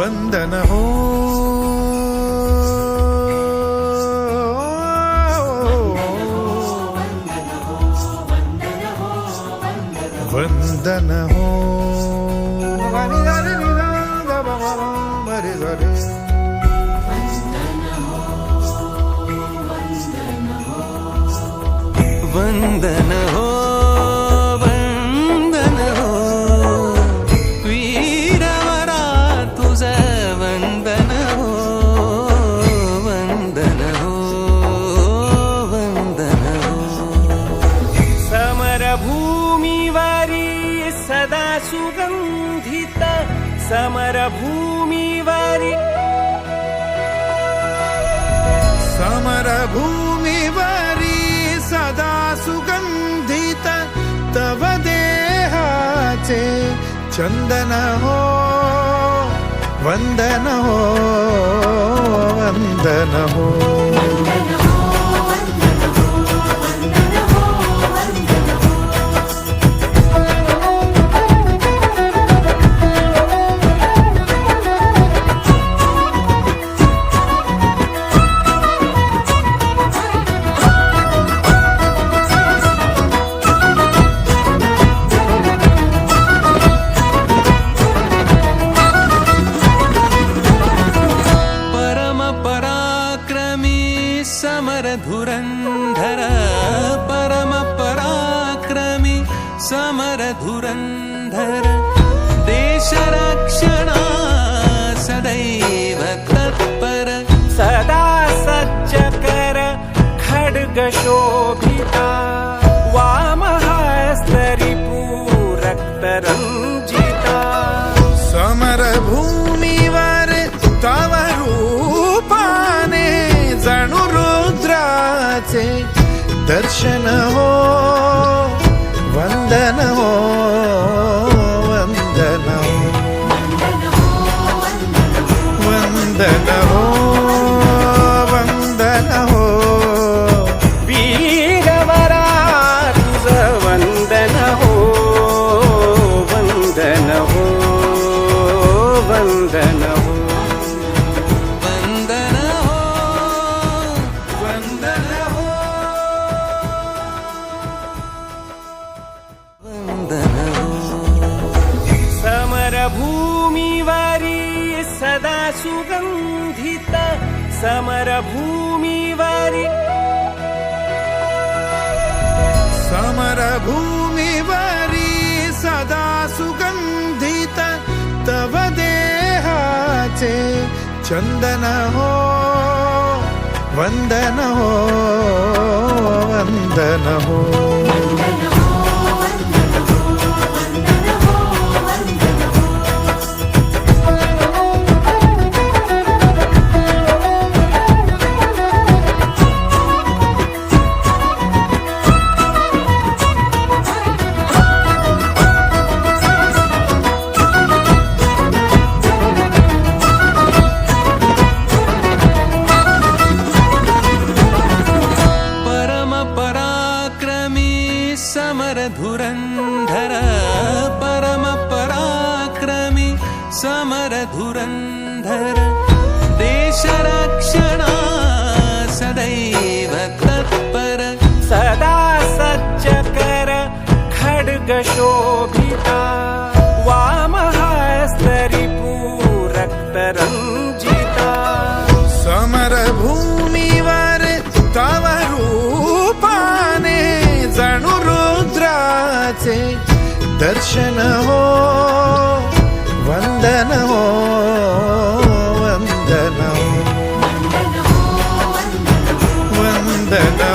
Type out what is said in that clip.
వందన హో వందన బంధిత సమరభూమి వారి సమరభూమి వారి సదా సుగంధిత తవ దేహాచే చందన హో వందన హో వందన హో समरधुरन्धर देशरक्षणा सदैव तत्पर। सदा सज्जकर खड्गशोभिता। वामहस्तरिपूरक्तरञ्जिता। समरभूमिवर तव रूपाने जणु रुद्राचे दर्शन వందనమో వందనమో వీరవరాజ వందనమో వందనమో వందనమో వందనమో వందనమో వందన सदा सुगन्धित समरभूमिवारी समरभूमिवरी सदा सुगन्धित तव देहाचे चन्दन हो वन्दन हो वन्दन हो समरधुरन्धर देशरक्षणा सदैव तत्पर। सदा सज्जकर खड्गशोभिता। वामहस्तरिपूरक्तरञ्जिता। समरभूमिवर तव रूपाने जणु रुद्राचे दर्शन हो the